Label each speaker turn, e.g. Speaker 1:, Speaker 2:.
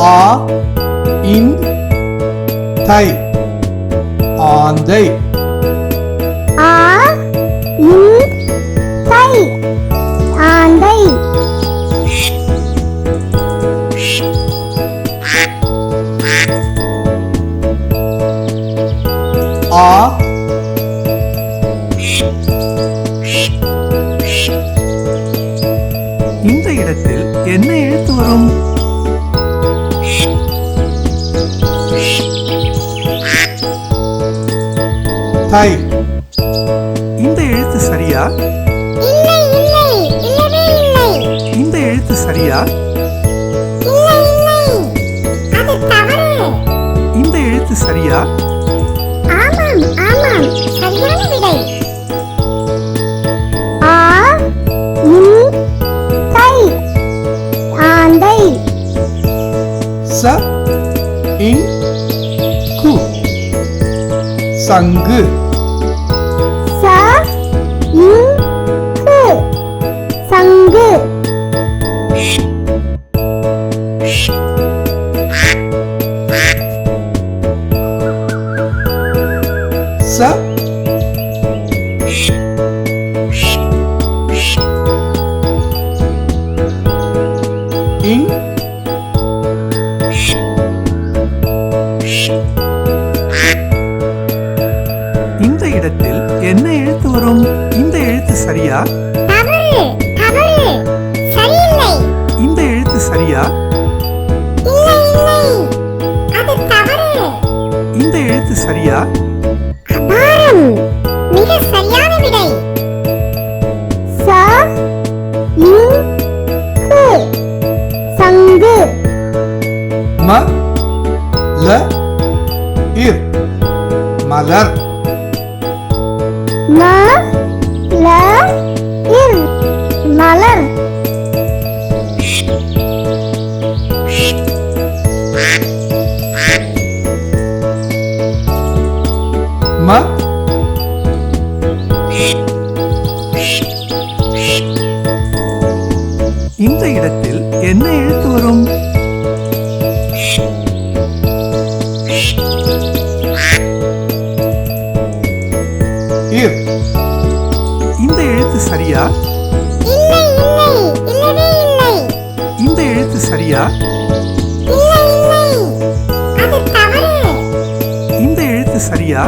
Speaker 1: ஆ இன் தை. ஆந்தை.
Speaker 2: ஆ இன் தை. ஆந்தை.
Speaker 1: ஆ
Speaker 3: இந்த இடத்தில் என்ன எழுத்து வரும்?
Speaker 1: தை
Speaker 3: இந்த எழுத்து சரியா
Speaker 2: இல்லை இல்லை இல்லவே இல்லை
Speaker 3: இந்த எழுத்து சரியா
Speaker 2: இல்லை இல்லை அது தவறு
Speaker 3: இந்த எழுத்து சரியா
Speaker 2: ஆந்தை
Speaker 1: ச இன் சங்கு.
Speaker 2: ச இன் கு சங்கு.
Speaker 1: ச இன்
Speaker 3: என்ன எழுத்து வரும்? இந்த எழுத்து சரியா? இந்த எழுத்து சரியா? இந்த எழுத்து சரியா?
Speaker 2: மிக சரியான விடை. சங்கு.
Speaker 1: ம ல இர். மலர்.
Speaker 2: ம ல இர் மலர்.
Speaker 1: ம?
Speaker 3: இந்த இடத்தில் என்ன எழுத்து வரும்?
Speaker 1: இர்.
Speaker 3: இந்த எழுத்து சரியா? இந்த எழுத்து சரியா? இந்த எழுத்து சரியா?